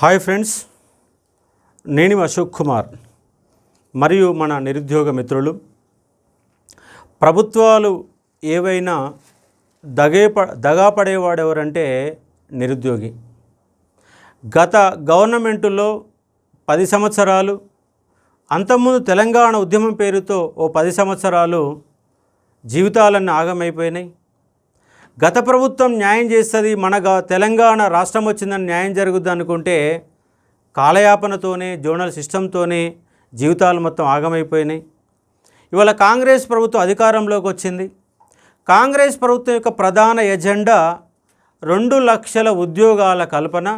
Hi friends నేను అశోక్ కుమార్ మరియు మన నిరుద్యోగ మిత్రులు. ప్రభుత్వాలు ఏవైనా దగే దగా పడేవాడు ఎవరంటే నిరుద్యోగి. గత గవర్నమెంటులో పది సంవత్సరాలు అంతకుముందు తెలంగాణ ఉద్యమం పేరుతో ఓ పది సంవత్సరాలు జీవితాలన్నీ ఆగమైపోయినాయి. గత ప్రభుత్వం న్యాయం చేస్తుంది మన తెలంగాణ రాష్ట్రం వచ్చిందని న్యాయం జరుగుద్ది అనుకుంటే కాలయాపనతోనే జోనల్ సిస్టంతోనే జీవితాలు మొత్తం ఆగమైపోయినాయి. ఇవాళ కాంగ్రెస్ ప్రభుత్వం అధికారంలోకి వచ్చింది. కాంగ్రెస్ ప్రభుత్వం యొక్క ప్రధాన ఎజెండా రెండు లక్షల ఉద్యోగాల కల్పన.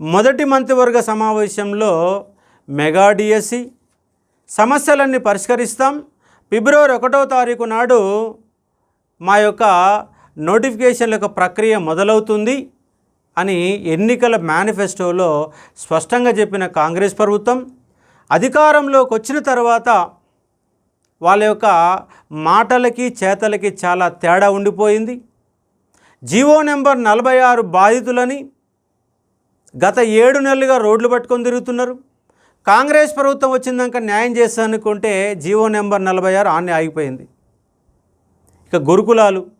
మొదటి మంత్రివర్గ సమావేశంలో మెగా డిఎస్సి. సమస్యలన్నీ పరిష్కరిస్తాం. ఫిబ్రవరి ఒకటో తారీఖు నాడు మా యొక్క నోటిఫికేషన్ల యొక్క ప్రక్రియ మొదలవుతుంది అని ఎన్నికల మేనిఫెస్టోలో స్పష్టంగా చెప్పిన కాంగ్రెస్ ప్రభుత్వం అధికారంలోకి వచ్చిన తర్వాత వాళ్ళ యొక్క మాటలకి చేతలకి చాలా తేడా ఉండిపోయింది. జీవో నెంబర్ నలభై ఆరు బాధితులని గత ఏడు నెలలుగా రోడ్లు పట్టుకొని తిరుగుతున్నారు. కాంగ్రెస్ ప్రభుత్వం వచ్చిందాక న్యాయం చేస్తానుకుంటే జీవో నెంబర్ నలభై ఆరు ఆన్నే ఆగిపోయింది. ఇక గురుకులాలు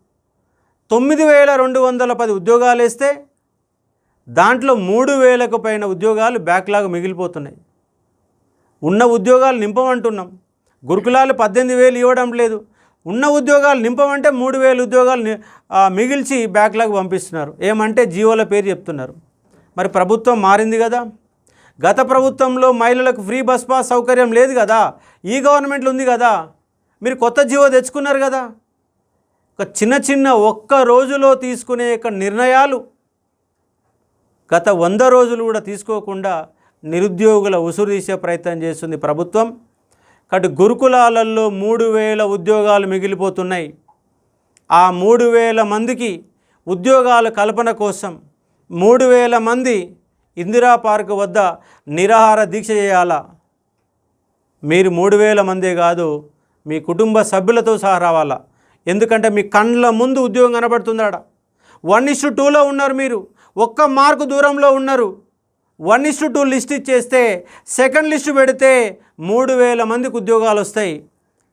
తొమ్మిది వేల రెండు వందల పది ఉద్యోగాలు వేస్తే దాంట్లో మూడు వేలకు పైన ఉద్యోగాలు బ్యాక్లాగ్ మిగిలిపోతున్నాయి. ఉన్న ఉద్యోగాలు నింపమంటున్నాం. గురుకులాలు పద్దెనిమిది వేలు ఇవ్వడం లేదు. ఉన్న ఉద్యోగాలు నింపమంటే మూడు వేలు ఉద్యోగాలు మిగిల్చి బ్యాక్లాగ్ పంపిస్తున్నారు. ఏమంటే జీవోల పేరు చెప్తున్నారు. మరి ప్రభుత్వం మారింది కదా. గత ప్రభుత్వంలో మహిళలకు ఫ్రీ బస్ పాస్ సౌకర్యం లేదు కదా. ఈ గవర్నమెంట్లో ఉంది కదా. మీరు కొత్త జీవో తెచ్చుకున్నారు కదా. ఒక చిన్న చిన్న ఒక్క రోజులో తీసుకునే యొక్క నిర్ణయాలు గత వంద రోజులు కూడా తీసుకోకుండా నిరుద్యోగుల ఉసురు తీసే ప్రయత్నం చేస్తుంది ప్రభుత్వం. కాబట్టి గురుకులాలలో మూడు వేల ఉద్యోగాలు మిగిలిపోతున్నాయి. ఆ మూడు వేల మందికి ఉద్యోగాల కల్పన కోసం మూడు వేల మంది ఇందిరా పార్క్ వద్ద నిరాహార దీక్ష చేయాలా? మీరు మూడు వేల మందే కాదు మీ కుటుంబ సభ్యులతో సహా రావాలా? ఎందుకంటే మీ కండ్ల ముందు ఉద్యోగం కనబడుతుందాడ వన్ ఇస్టు టూలో ఉన్నారు మీరు. ఒక్క మార్కు దూరంలో ఉన్నారు. వన్ ఇస్టు టూ లిస్ట్ ఇచ్చేస్తే సెకండ్ లిస్టు పెడితే మూడు వేల మందికి ఉద్యోగాలు వస్తాయి.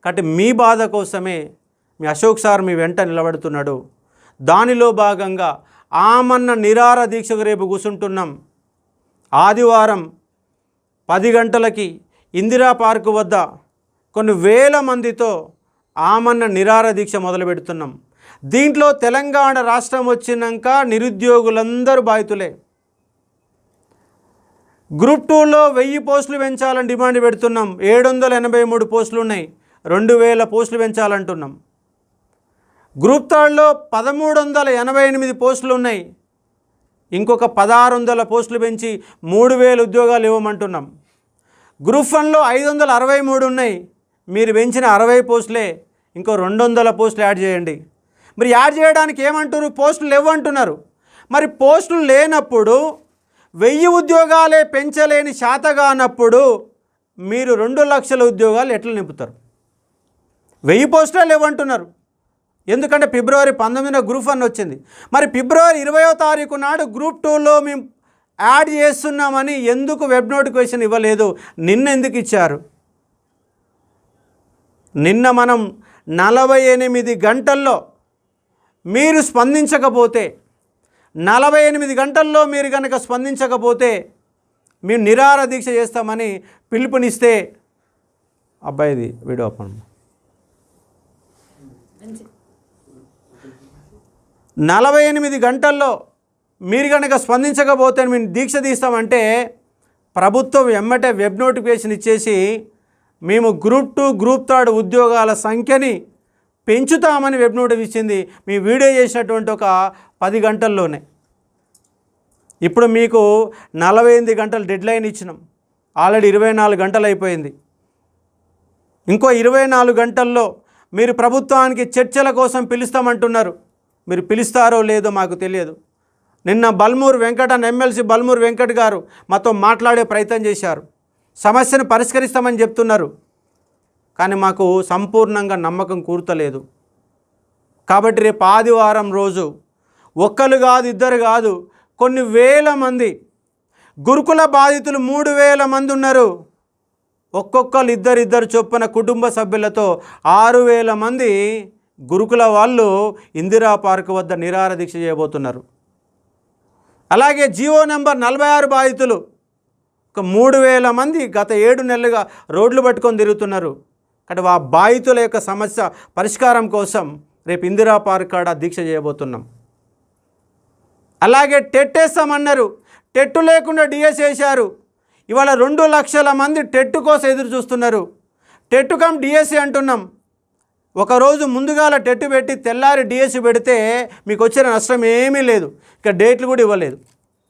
కాబట్టి మీ బాధ కోసమే మీ అశోక్ సార్ మీ వెంట నిలబడుతున్నాడు. దానిలో భాగంగా ఆమన్న నిరార దీక్షకు రేపు కూర్చుంటున్నాం ఆదివారం పది గంటలకి ఇందిరా పార్కు వద్ద కొన్ని వేల మందితో ఆమన్న నిరార దీక్ష మొదలు పెడుతున్నాం. దీంట్లో తెలంగాణ రాష్ట్రం వచ్చినాక నిరుద్యోగులందరూ బాధితులే. గ్రూప్ టూలో వెయ్యి పోస్టులు పెంచాలని డిమాండ్ పెడుతున్నాం. ఏడు వందల ఎనభై మూడు పోస్టులు ఉన్నాయి రెండు వేల పోస్టులు పెంచాలంటున్నాం. గ్రూప్ థర్డ్లో పదమూడు వందల ఎనభై ఎనిమిది పోస్టులు ఉన్నాయి ఇంకొక పదహారు వందల పోస్టులు పెంచి మూడు వేల ఉద్యోగాలు ఇవ్వమంటున్నాం. గ్రూప్ వన్లో ఐదు వందల అరవై మూడు ఉన్నాయి మీరు పెంచిన అరవై పోస్టులే ఇంకో రెండు వందల పోస్టులు యాడ్ చేయండి. మరి యాడ్ చేయడానికి ఏమంటారు పోస్టులు లేవంటున్నారు మరి పోస్టులు లేనప్పుడు వెయ్యి ఉద్యోగాలే పెంచలేని శాతగానప్పుడు మీరు రెండు లక్షల ఉద్యోగాలు ఎట్లా నింపుతారు? వెయ్యి పోస్టులు లేవంటున్నారు ఎందుకంటే ఫిబ్రవరి పంతొమ్మిదిన గ్రూప్ వన్ వచ్చింది. మరి ఫిబ్రవరి ఇరవయో తారీఖు నాడు గ్రూప్ టూలో మేము యాడ్ చేస్తున్నామని ఎందుకు వెబ్ నోటిఫికేషన్ ఇవ్వలేదు? నిన్న ఎందుకు ఇచ్చారు? నిన్న మనం నలభై ఎనిమిది గంటల్లో మీరు స్పందించకపోతే నలభై ఎనిమిది గంటల్లో మీరు కనుక స్పందించకపోతే మేము నిరార దీక్ష చేస్తామని పిలుపునిస్తే అబ్బాయిది వీడియో ఓపెన్ నలభై ఎనిమిది గంటల్లో మీరు కనుక స్పందించకపోతే మేము దీక్ష తీస్తామంటే ప్రభుత్వం ఎమ్మటే వెబ్ నోటిఫికేషన్ ఇచ్చేసి మేము గ్రూప్ టూ గ్రూప్ థర్డ్ ఉద్యోగాల సంఖ్యని పెంచుతామని వెబ్ నోటిఫ్ ఇచ్చింది. మీ వీడియో చేసినటువంటి ఒక పది గంటల్లోనే. ఇప్పుడు మీకు నలభై ఎనిమిది గంటలు డెడ్ లైన్ ఇచ్చినాం. ఆల్రెడీ ఇరవై నాలుగు గంటలు అయిపోయింది. ఇంకో ఇరవై నాలుగు గంటల్లో మీరు ప్రభుత్వానికి చర్చల కోసం పిలుస్తామంటున్నారు. మీరు పిలుస్తారో లేదో మాకు తెలియదు. నిన్న బల్మూరు వెంకట ఎమ్మెల్సీ బల్మూరు వెంకట్ గారు మాతో మాట్లాడే ప్రయత్నం చేశారు. సమస్యను పరిష్కరిస్తామని చెప్తున్నారు. కానీ మాకు సంపూర్ణంగా నమ్మకం కూర్తలేదు కాబట్టి రేపు ఆదివారం రోజు ఒక్కరు కాదు ఇద్దరు కాదు కొన్ని వేల మంది గురుకుల బాధితులు మూడు వేల మంది ఉన్నారు. ఒక్కొక్కరు ఇద్దరిద్దరు చొప్పున కుటుంబ సభ్యులతో ఆరు వేల మంది గురుకుల వాళ్ళు ఇందిరా పార్క్ వద్ద నిరార దీక్ష చేయబోతున్నారు. అలాగే జియో నెంబర్ నలభై ఆరు బాధితులు ఒక మూడు వేల మంది గత ఏడు నెలలుగా రోడ్లు పట్టుకొని తిరుగుతున్నారు. కాబట్టి ఆ బాధితుల యొక్క సమస్య పరిష్కారం కోసం రేపు ఇందిరా పార్క్ కాడ దీక్ష చేయబోతున్నాం. అలాగే టెట్ వేస్తామన్నారు టెట్టు లేకుండా డిఎస్ వేశారు. ఇవాళ రెండు లక్షల మంది టెట్టు కోసం ఎదురు చూస్తున్నారు. టెట్టు కమ్ డిఎస్సి అంటున్నాం. ఒకరోజు ముందుగాల టెట్టు పెట్టి తెల్లారి డిఎస్సి పెడితే మీకు వచ్చిన నష్టం ఏమీ లేదు. ఇక డేట్లు కూడా ఇవ్వలేదు.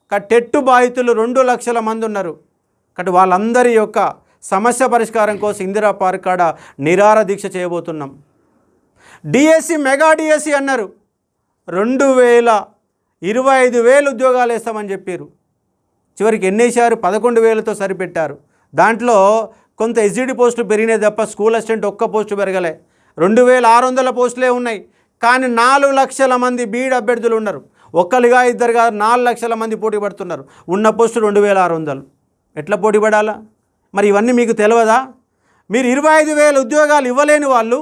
ఇక టెట్టు బాధితులు రెండు లక్షల మంది ఉన్నారు. కాబట్టి వాళ్ళందరి యొక్క సమస్య పరిష్కారం కోసం ఇందిరా పార్క్ కాడ నిరార దీక్ష చేయబోతున్నాం. డిఎస్సి మెగా డిఎస్సి అన్నారు. రెండు వేల ఇరవై ఐదు వేలు ఉద్యోగాలు వేస్తామని చెప్పారు. చివరికి ఎన్ని వేశారు పదకొండు వేలతో సరిపెట్టారు. దాంట్లో కొంత ఎస్జిడి పోస్టులు పెరిగినాయి తప్ప స్కూల్ అసిస్టెంట్ ఒక్క పోస్టు పెరగలే. రెండు వేల ఆరు వందల పోస్టులే ఉన్నాయి. కానీ నాలుగు లక్షల మంది బీడ్ అభ్యర్థులు ఉన్నారు. ఒక్కరిగా ఇద్దరుగా నాలుగు లక్షల మంది పోటీ పడుతున్నారు. ఉన్న పోస్టు రెండు వేల ఆరు వందలు. ఎట్లా పోటీ పడాలా? మరి ఇవన్నీ మీకు తెలియదా మీరు ఇరవై ఐదు వేల ఉద్యోగాలు ఇవ్వలేని వాళ్ళు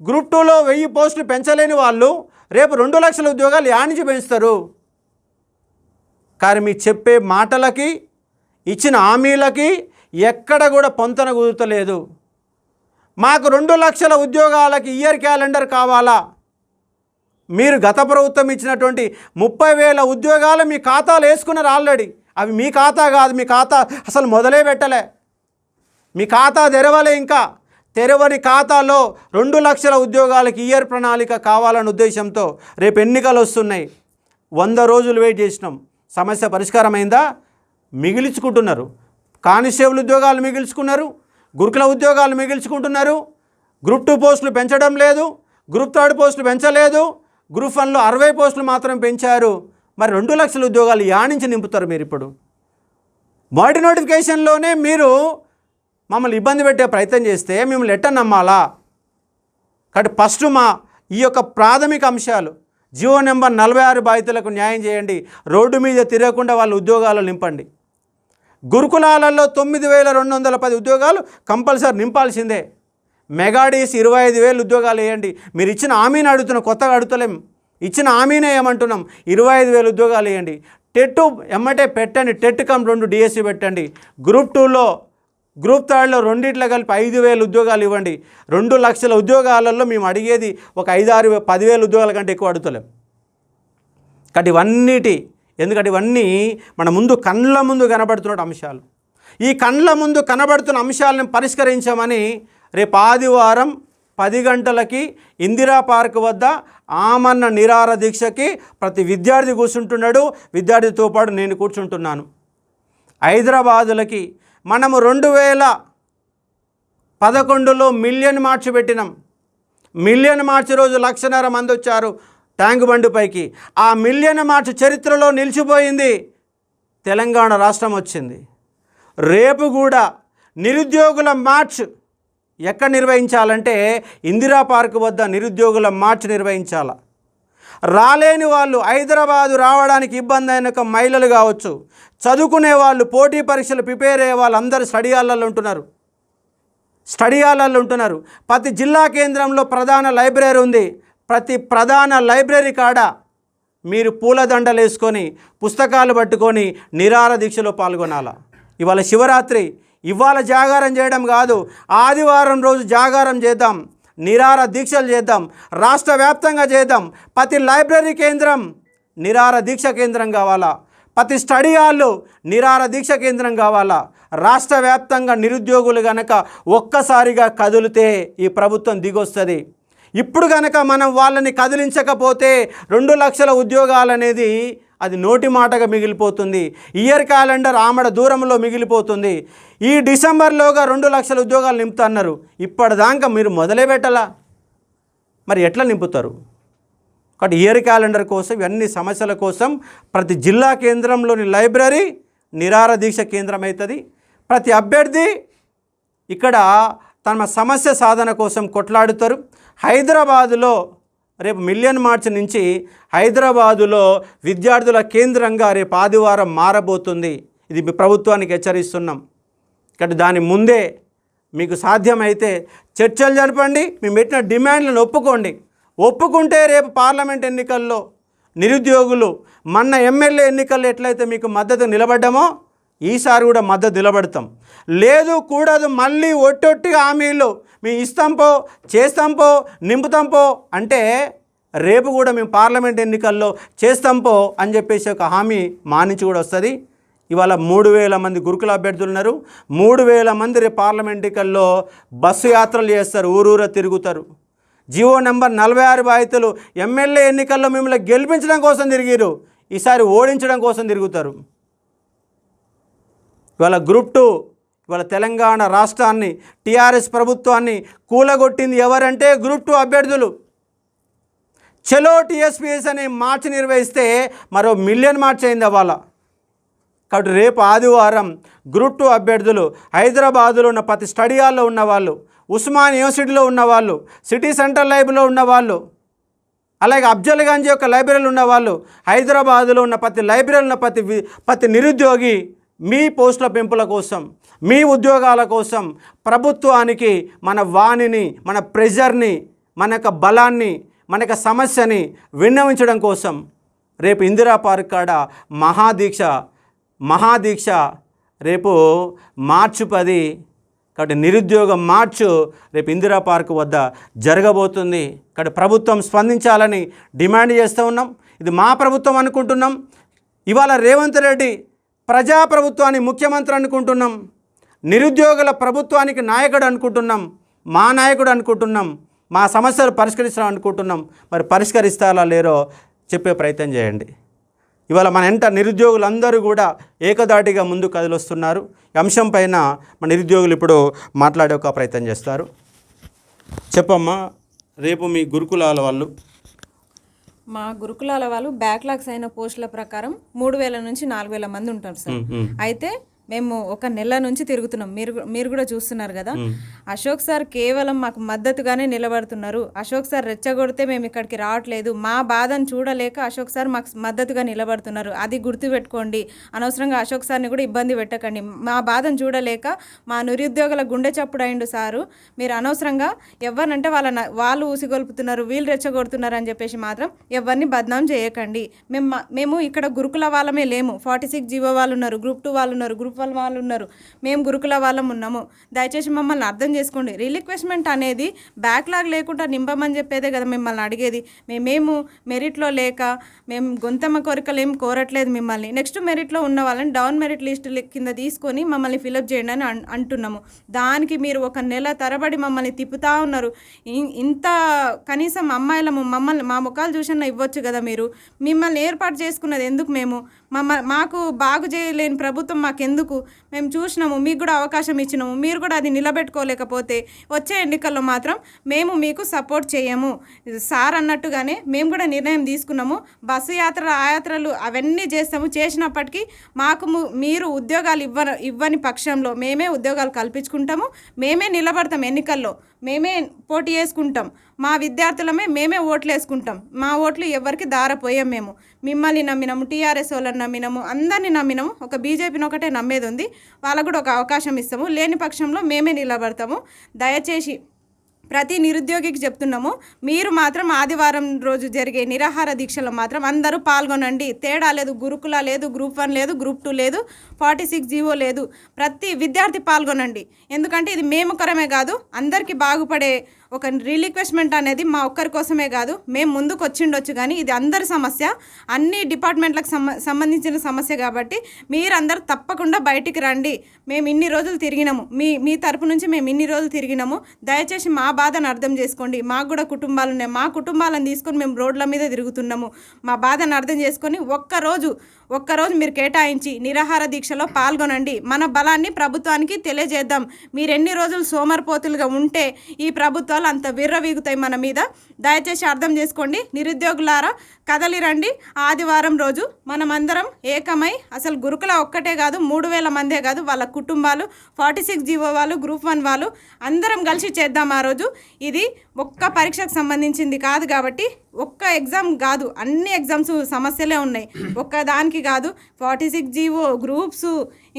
గ్రూప్ టూలో వెయ్యి పోస్టులు పెంచలేని వాళ్ళు రేపు రెండు లక్షల ఉద్యోగాలు యానించి పెంచుతారు? కానీ మీ చెప్పే మాటలకి ఇచ్చిన హామీలకి ఎక్కడ కూడా పొంతన కుదురుతలేదు. మాకు రెండు లక్షల ఉద్యోగాలకి ఇయర్ క్యాలెండర్ కావాలా? మీరు గత ప్రభుత్వం ఇచ్చినటువంటి ముప్పై వేల ఉద్యోగాలు మీ ఖాతాలు వేసుకున్నారు ఆల్రెడీ. అవి మీ ఖాతా కాదు మీ ఖాతా అసలు మొదలే పెట్టలే. మీ ఖాతా తెరవలే ఇంకా. తెరవని ఖాతాలో రెండు లక్షల ఉద్యోగాలకి ఇయర్ ప్రణాళిక కావాలన్న ఉద్దేశంతో రేపు ఎన్నికలు వస్తున్నాయి. వంద రోజులు వెయిట్ చేసినాం. సమస్య పరిష్కారమైందా? మిగిల్చుకుంటున్నారు. కానిస్టేబుల్ ఉద్యోగాలు మిగిల్చుకున్నారు. గురుకుల ఉద్యోగాలు మిగిల్చుకుంటున్నారు. గ్రూప్ టూ పోస్టులు పెంచడం లేదు. గ్రూప్ థర్డ్ పోస్టులు పెంచలేదు. గ్రూప్ వన్లో అరవై పోస్టులు మాత్రం పెంచారు. మరి రెండు లక్షల ఉద్యోగాలు యానించి నింపుతారు మీరు ఇప్పుడు? మొదటి నోటిఫికేషన్లోనే మీరు మమ్మల్ని ఇబ్బంది పెట్టే ప్రయత్నం చేస్తే మిమ్మల్ని ఎట్ట నమ్మాలా? కాబట్టి ఫస్ట్ మా ఈ యొక్క ప్రాథమిక అంశాలు జియో నెంబర్ నలభై ఆరు బాధితులకు న్యాయం చేయండి రోడ్డు మీద తిరగకుండా వాళ్ళ ఉద్యోగాలు నింపండి. గురుకులాలలో తొమ్మిది వేల రెండు వందల పది ఉద్యోగాలు కంపల్సరీ నింపాల్సిందే. మెగాడీస్ ఇరవై ఐదు వేలు ఉద్యోగాలు వేయండి. మీరు ఇచ్చిన హామీని అడుగుతున్న కొత్తగా అడుగుతలేం. ఇచ్చిన హామీనే ఏమంటున్నాం? ఇరవై ఐదు వేలు ఉద్యోగాలు వేయండి టెట్ ఎమ్మటే పెట్టండి. టెట్ కమ్ రెండు డిఎస్సి పెట్టండి. గ్రూప్ టూలో గ్రూప్ థర్డ్లో రెండిట్లో కలిపి ఐదు వేలు ఉద్యోగాలు ఇవ్వండి. రెండు లక్షల ఉద్యోగాలలో మేము అడిగేది ఒక ఐదు ఆరు పదివేల ఉద్యోగాల కంటే ఎక్కువ అడుగుతలేం. కాబట్టి ఇవన్నిటి ఎందుకంటే ఇవన్నీ మన ముందు కళ్ళ ముందు కనబడుతున్న అంశాలు. ఈ కళ్ళ ముందు కనబడుతున్న అంశాలను పరిష్కరించమని రేపు ఆదివారం పది గంటలకి ఇందిరా పార్క్ వద్ద ఆమన్న నిరార దీక్షకి ప్రతి విద్యార్థి కూర్చుంటున్నాడు. విద్యార్థితో పాటు నేను కూర్చుంటున్నాను. హైదరాబాదులకి మనము రెండు వేల పదకొండులో మిలియన్ మార్చి పెట్టినాం. మిలియన్ మార్చి రోజు లక్షన్నర మంది వచ్చారు ట్యాంక్ బండిపైకి ఆ మిలియన్ మార్చి చరిత్రలో నిలిచిపోయింది తెలంగాణ రాష్ట్రం వచ్చింది. రేపు కూడా నిరుద్యోగుల మార్చ్ ఎక్కడ నిర్వహించాలంటే ఇందిరా పార్క్ వద్ద నిరుద్యోగుల మార్చ్ నిర్వహించాల. రాలేని వాళ్ళు హైదరాబాదు రావడానికి ఇబ్బంది అయిన ఒక మహిళలు కావచ్చు చదువుకునే వాళ్ళు పోటీ పరీక్షలు ప్రిపేర్ అయ్యే వాళ్ళు అందరూ స్టడీ హాల్లో ఉంటున్నారు. స్టడీ హాల్లో ఉంటున్నారు. ప్రతి జిల్లా కేంద్రంలో ప్రధాన లైబ్రరీ ఉంది. ప్రతి ప్రధాన లైబ్రరీ కాడ మీరు పూలదండలు వేసుకొని పుస్తకాలు పట్టుకొని నిరార దీక్షలో పాల్గొనాలా. ఇవాళ శివరాత్రి ఇవాళ జాగారం చేయడం కాదు ఆదివారం రోజు జాగారం చేద్దాం నిరార దీక్షలు చేద్దాం రాష్ట్ర వ్యాప్తంగా చేద్దాం. ప్రతి లైబ్రరీ కేంద్రం నిరార దీక్ష కేంద్రం కావాలా? ప్రతి స్టడీ హాల్లో నిరార దీక్ష కేంద్రం కావాలా? రాష్ట్ర వ్యాప్తంగా నిరుద్యోగులు గనక ఒక్కసారిగా కదిలితే ఈ ప్రభుత్వం దిగొస్తుంది. ఇప్పుడు గనక మనం వాళ్ళని కదిలించకపోతే రెండు లక్షల ఉద్యోగాలు అనేది అది నోటి మాటగా మిగిలిపోతుంది. ఇయర్ క్యాలెండర్ ఆమడ దూరంలో మిగిలిపోతుంది. ఈ డిసెంబర్లోగా రెండు లక్షల ఉద్యోగాలు నింపుతున్నారు. ఇప్పటిదాకా మీరు మొదలే పెట్టాలా. మరి ఎట్లా నింపుతారు? కాబట్టి ఇయర్ క్యాలెండర్ కోసం ఇవన్నీ సమస్యల కోసం ప్రతి జిల్లా కేంద్రంలోని లైబ్రరీ నిరార దీక్ష కేంద్రం అవుతుంది. ప్రతి అభ్యర్థి ఇక్కడ తమ సమస్య సాధన కోసం కొట్లాడుతారు. హైదరాబాదులో రేపు మిలియన్ మార్చ్ నుంచి హైదరాబాదులో విద్యార్థుల కేంద్రంగా రేపు ఆదివారం మారబోతుంది. ఇది మీ ప్రభుత్వానికి హెచ్చరిస్తున్నాం. కాబట్టి దాని ముందే మీకు సాధ్యమైతే చర్చలు జరపండి మేము పెట్టిన డిమాండ్లను ఒప్పుకోండి. ఒప్పుకుంటే రేపు పార్లమెంట్ ఎన్నికల్లో నిరుద్యోగులు మన ఎమ్మెల్యే ఎన్నికల్లో ఎట్లయితే మీకు మద్దతు నిలబడ్డామో ఈసారి కూడా మద్దతు నిలబడతాం. లేదు కూడదు మళ్ళీ ఒట్టొట్టిగా హామీలు మేము ఇస్తాంపో చేస్తాంపో నింపుతాంపో అంటే రేపు కూడా మేము పార్లమెంట్ ఎన్నికల్లో చేస్తాంపో అని చెప్పేసి ఒక హామీ మానించి కూడా వస్తుంది. ఇవాళ మూడు వేల మంది గురుకుల అభ్యర్థులు ఉన్నారు. మూడు వేల మంది రేపు పార్లమెంట్ ఎన్నికల్లో బస్సు యాత్రలు చేస్తారు ఊరూర తిరుగుతారు. జివో నెంబర్ నలభై ఆరు బాధితులు ఎమ్మెల్యే ఎన్నికల్లో మిమ్మల్ని గెలిపించడం కోసం తిరిగిరు. ఈసారి ఓడించడం కోసం తిరుగుతారు. ఇవాళ గ్రూప్ టూ ఇవాళ తెలంగాణ రాష్ట్రాన్ని టీఆర్ఎస్ ప్రభుత్వాన్ని కూలగొట్టింది ఎవరంటే గ్రూప్ టూ అభ్యర్థులు. చలో టీఎస్పీఎస్ అనే మార్చ్ నిర్వహిస్తే మరో మిలియన్ మార్చ్ అయింది అవాళ కాబట్టి రేపు ఆదివారం గ్రూప్ టూ అభ్యర్థులు హైదరాబాదులో ఉన్న ప్రతి స్టడీ హాల్లో ఉన్నవాళ్ళు ఉస్మాన్ యూనివర్సిటీలో ఉన్నవాళ్ళు సిటీ సెంట్రల్ లైబ్రరీలో ఉన్నవాళ్ళు అలాగే అబ్జల్ గంజ్ యొక్క లైబ్రరీలో ఉన్నవాళ్ళు హైదరాబాదులో ఉన్న ప్రతి లైబ్రరీలో ఉన్న ప్రతి ప్రతి నిరుద్యోగి మీ పోస్టుల పెంపుల కోసం మీ ఉద్యోగాల కోసం ప్రభుత్వానికి మన వాణిని మన ప్రెజర్ని మన యొక్క బలాన్ని మన యొక్క సమస్యని విన్నవించడం కోసం రేపు ఇందిరా పార్క్ కాడ మహాదీక్ష మహాదీక్ష రేపు మార్చి పది. కాబట్టి నిరుద్యోగ మార్చు రేపు ఇందిరా పార్క్ వద్ద జరగబోతుంది. కాబట్టి ప్రభుత్వం స్పందించాలని డిమాండ్ చేస్తూ ఉన్నాం. ఇది మా ప్రభుత్వం అనుకుంటున్నాం. ఇవాళ రేవంత్ రెడ్డి ప్రజా ప్రభుత్వాన్ని ముఖ్యమంత్రి అనుకుంటున్నాం నిరుద్యోగుల ప్రభుత్వానికి నాయకుడు అనుకుంటున్నాం మా నాయకుడు అనుకుంటున్నాం మా సమస్యలు పరిష్కరిస్తాం అనుకుంటున్నాం. మరి పరిష్కరిస్తారా లేరో చెప్పే ప్రయత్నం చేయండి. ఇవాళ మన ఎంట నిరుద్యోగులందరూ కూడా ఏకదాటిగా ముందు కదిలొస్తున్నారు. ఈ అంశం పైన మన నిరుద్యోగులు ఇప్పుడు మాట్లాడే ఒక ప్రయత్నం చేస్తారు. చెప్పమ్మా రేపు మీ గురుకులాల వాళ్ళు మా గురుకులాల వాళ్ళు బ్యాక్లాగ్స్ అయిన పోస్టుల ప్రకారం మూడు వేల నుంచి నాలుగు వేల మంది ఉంటారు సార్. అయితే మేము ఒక నెల నుంచి తిరుగుతున్నాం. మీరు మీరు కూడా చూస్తున్నారు కదా. అశోక్ సార్ కేవలం మాకు మద్దతుగానే నిలబడుతున్నారు. అశోక్ సార్ రెచ్చగొడితే మేము ఇక్కడికి రావట్లేదు. మా బాధను చూడలేక అశోక్ సార్ మాకు మద్దతుగా నిలబడుతున్నారు. అది గుర్తుపెట్టుకోండి. అనవసరంగా అశోక్ సార్ని కూడా ఇబ్బంది పెట్టకండి. మా బాధను చూడలేక మా నిరుద్యోగుల గుండె చప్పుడు అయిండు సారు. మీరు అనవసరంగా ఎవరినంటే వాళ్ళ వాళ్ళు ఊసిగొల్పుతున్నారు వీళ్ళు రెచ్చగొడుతున్నారు అని చెప్పేసి మాత్రం ఎవరిని బద్నాం చేయకండి. మేము మేము ఇక్కడ గురుకుల వాళ్ళమే లేము. ఫార్టీ సిక్స్ జీవో వాళ్ళు ఉన్నారు గ్రూప్ టూ వాళ్ళు ఉన్నారు గ్రూప్ ప్రిన్సిపల్ వాళ్ళు ఉన్నారు. మేము గురుకుల వాళ్ళం ఉన్నాము. దయచేసి మమ్మల్ని అర్థం చేసుకోండి. రిలిక్వెస్ట్మెంట్ అనేది బ్యాక్లాగ్ లేకుండా నింపమని చెప్పేదే కదా మిమ్మల్ని అడిగేది. మేమేము మెరిట్లో లేక మేము గొంతమ్మ కోరికలు ఏం కోరట్లేదు మిమ్మల్ని. నెక్స్ట్ మెరిట్లో ఉన్న వాళ్ళని డౌన్ మెరిట్ లిస్ట్ కింద తీసుకొని మమ్మల్ని ఫిలప్ చేయండి అని అంటున్నాము. దానికి మీరు ఒక నెల తరబడి మమ్మల్ని తిప్పుతా ఉన్నారు. ఇ- ఇంత కనీసం అమ్మాయిలము మమ్మల్ని మా ముఖాలు చూసన్నా ఇవ్వచ్చు కదా మీరు. మిమ్మల్ని ఏర్పాటు చేసుకున్నది ఎందుకు మేము? మమ్మ మాకు బాగు చేయలేని ప్రభుత్వం మాకెందుకు? మేము చూసినాము మీకు కూడా అవకాశం ఇచ్చినాము మీరు కూడా అది నిలబెట్టుకోలేకపోతే వచ్చే ఎన్నికల్లో మాత్రం మేము మీకు సపోర్ట్ చేయము. సార్ అన్నట్టుగానే మేము కూడా నిర్ణయం తీసుకున్నాము. బస్సు యాత్ర ఆయాత్రలు యాత్రలు అవన్నీ చేస్తాము. చేసినప్పటికీ మాకు మీరు ఉద్యోగాలు ఇవ్వ ఇవ్వని పక్షంలో మేమే ఉద్యోగాలు కల్పించుకుంటాము. మేమే నిలబడతాం ఎన్నికల్లో. మేమే పోటీ చేసుకుంటాం మా విద్యార్థులమే మేమే ఓట్లు వేసుకుంటాం. మా ఓట్లు ఎవరికి దారపోయాం మేము. మిమ్మల్ని నమ్మినాము టీఆర్ఎస్ వాళ్ళని నమ్మినాము అందరినీ నమ్మినాము ఒక బీజేపీని ఒకటే నమ్మేది ఉంది వాళ్ళకు కూడా ఒక అవకాశం ఇస్తాము. లేని పక్షంలో మేమే నిలబడతాము. దయచేసి ప్రతి నిరుద్యోగికి చెప్తున్నాము మీరు మాత్రం ఆదివారం రోజు జరిగే నిరాహార దీక్షలో మాత్రం అందరూ పాల్గొనండి. తేడా లేదు గురుకుల లేదు గ్రూప్ వన్ లేదు గ్రూప్ టూ లేదు ఫార్టీ సిక్స్ జీవో లేదు. ప్రతి విద్యార్థి పాల్గొనండి. ఎందుకంటే ఇది మేము కొరమే కాదు అందరికీ బాగుపడే ఒక రిలిక్వెస్ట్మెంట్ అనేది మా ఒక్కరి కోసమే కాదు మేము ముందుకు వచ్చిండొచ్చు కానీ ఇది అందరి సమస్య. అన్ని డిపార్ట్మెంట్లకు సంబంధించిన సమస్య కాబట్టి మీరందరూ తప్పకుండా బయటికి రండి. మేము ఇన్ని రోజులు తిరిగినాము. మీ మీ తరపు నుంచి మేము ఇన్ని రోజులు తిరిగినాము. దయచేసి మా బాధను అర్థం చేసుకోండి. మాకు కూడా కుటుంబాలు ఉన్నాయి. మా కుటుంబాలను తీసుకొని మేము రోడ్ల మీద తిరుగుతున్నాము. మా బాధను అర్థం చేసుకొని ఒక్కరోజు ఒక్కరోజు మీరు కేటాయించి నిరాహార దీక్షలో పాల్గొనండి. మన బలాన్ని ప్రభుత్వానికి తెలియజేద్దాం. మీరు ఎన్ని రోజులు సోమరిపోతులుగా ఉంటే ఈ ప్రభుత్వాలు కావాలో అంత విర్రవీగుతాయి మన మీద. దయచేసి అర్థం చేసుకోండి. నిరుద్యోగులారా కదలి రండి ఆదివారం రోజు మనమందరం ఏకమై అసలు గురుకుల ఒక్కటే కాదు మూడు వేల మందే కాదు వాళ్ళ కుటుంబాలు ఫార్టీ సిక్స్ జీవో వాళ్ళు గ్రూప్ వన్ వాళ్ళు అందరం కలిసి చేద్దాం ఆ రోజు. ఇది ఒక్క పరీక్షకు సంబంధించింది కాదు కాబట్టి ఒక్క ఎగ్జామ్ కాదు అన్ని ఎగ్జామ్స్ సమస్యలే ఉన్నాయి. ఒక్క దానికి కాదు ఫార్టీ సిక్స్ జీవో గ్రూప్స్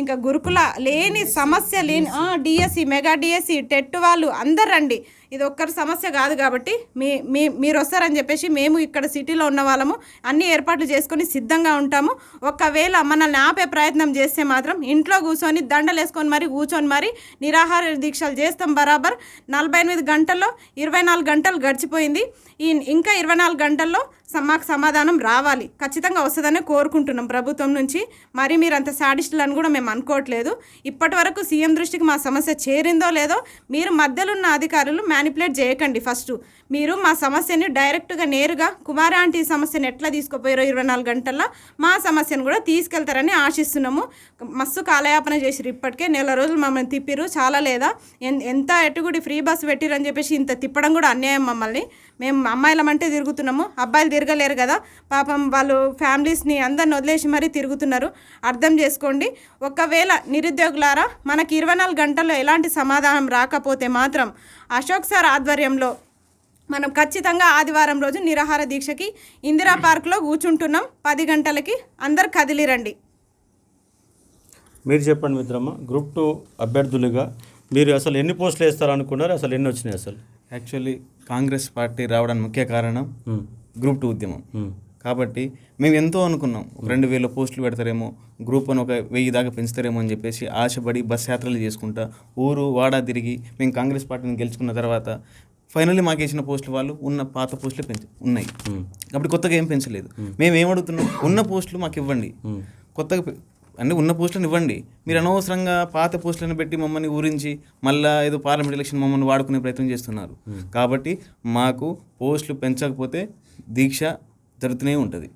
ఇంకా గురుకుల లేని సమస్య లేని డిఎస్సి మెగా డిఎస్సి టెట్ వాళ్ళు అందరు రండి. ఇది ఒక్కరి సమస్య కాదు కాబట్టి మీ మీ మీరు వస్తారని చెప్పేసి మేము ఇక్కడ సిటీలో ఉన్న వాళ్ళము అన్ని ఏర్పాట్లు చేసుకొని సిద్ధంగా ఉంటాము. ఒకవేళ మనల్ని ఆపే ప్రయత్నం చేస్తే మాత్రం ఇంట్లో కూర్చొని దండలు వేసుకొని మరి కూర్చొని మరి నిరాహార దీక్షలు చేస్తాం బరాబర్. నలభై ఎనిమిది గంటల్లో ఇరవై నాలుగు గంటలు గడిచిపోయింది. ఈ ఇంకా ఇరవై నాలుగు గంటల్లో మాకు సమాధానం రావాలి. ఖచ్చితంగా వస్తుందని కోరుకుంటున్నాం ప్రభుత్వం నుంచి. మరి మీరు అంత సాడిస్టులని కూడా మేము అనుకోవట్లేదు. ఇప్పటి వరకు సీఎం దృష్టికి మా సమస్య చేరిందో లేదో మీరు మధ్యలో ఉన్న అధికారులు మ్యానిపులేట్ చేయకండి ఫస్ట్. మీరు మా సమస్యని డైరెక్ట్గా నేరుగా కుమార ఆంటీ సమస్యను ఎట్లా తీసుకుపోయారో ఇరవై నాలుగు గంటల్లో మా సమస్యను కూడా తీసుకెళ్తారని ఆశిస్తున్నాము. మస్తు కాలయాపన చేసిరు ఇప్పటికే. నెల రోజులు మమ్మల్ని తిప్పిరు చాలా లేదా? ఎన్- ఎంత ఎటుగుడి ఫ్రీ బస్ పెట్టిరు అని చెప్పేసి ఇంత తిప్పడం కూడా అన్యాయం మమ్మల్ని. మేము అమ్మాయిలమంటే తిరుగుతున్నాము. అబ్బాయిలు తిరగలేరు కదా. పాపం వాళ్ళు ఫ్యామిలీస్ని అందరిని వదిలేసి మరీ తిరుగుతున్నారు. అర్థం చేసుకోండి. ఒకవేళ నిరుద్యోగులారా మనకి ఇరవై నాలుగు గంటల్లో ఎలాంటి సమాధానం రాకపోతే మాత్రం అశోక్ సార్ ఆధ్వర్యంలో మనం ఖచ్చితంగా ఆదివారం రోజు నిరాహార దీక్షకి ఇందిరా పార్క్లో కూర్చుంటున్నాం. పది గంటలకి అందరు కదిలిరండి. మీరు చెప్పండి మిత్రమ్మ గ్రూప్ టూ అభ్యర్థులుగా మీరు అసలు ఎన్ని పోస్టులు వేస్తారనుకున్నారు? అసలు ఎన్ని వచ్చినాయి అసలు? యాక్చువల్లీ కాంగ్రెస్ పార్టీ రావడానికి ముఖ్య కారణం గ్రూప్ టూ ఉద్యమం. కాబట్టి మేము ఎంతో అనుకున్నాం. రెండు వేల పోస్టులు పెడతారేమో గ్రూప్ అని ఒక వెయ్యి దాకా పెంచుతారేమో అని చెప్పేసి ఆశపడి బస్ యాత్రలు చేసుకుంటా ఊరు వాడా తిరిగి మేము కాంగ్రెస్ పార్టీని గెలుచుకున్న తర్వాత ఫైనల్లీ మాకు వేసిన పోస్టులు వాళ్ళు ఉన్న పాత పోస్టులు పెంచు ఉన్నాయి. కాబట్టి కొత్తగా ఏం పెంచలేదు. మేము ఏం అడుగుతున్నాం ఉన్న పోస్టులు మాకు ఇవ్వండి. కొత్తగా అంటే ఉన్న పోస్టులను ఇవ్వండి. మీరు అనవసరంగా పాత పోస్టులను పెట్టి మమ్మల్ని ఊరించి మళ్ళా ఏదో పార్లమెంట్ ఎలక్షన్ మమ్మల్ని వాడుకునే ప్రయత్నం చేస్తున్నారు. కాబట్టి మాకు పోస్టులు పెంచకపోతే దీక్ష జరుగుతూనే ఉంటుంది.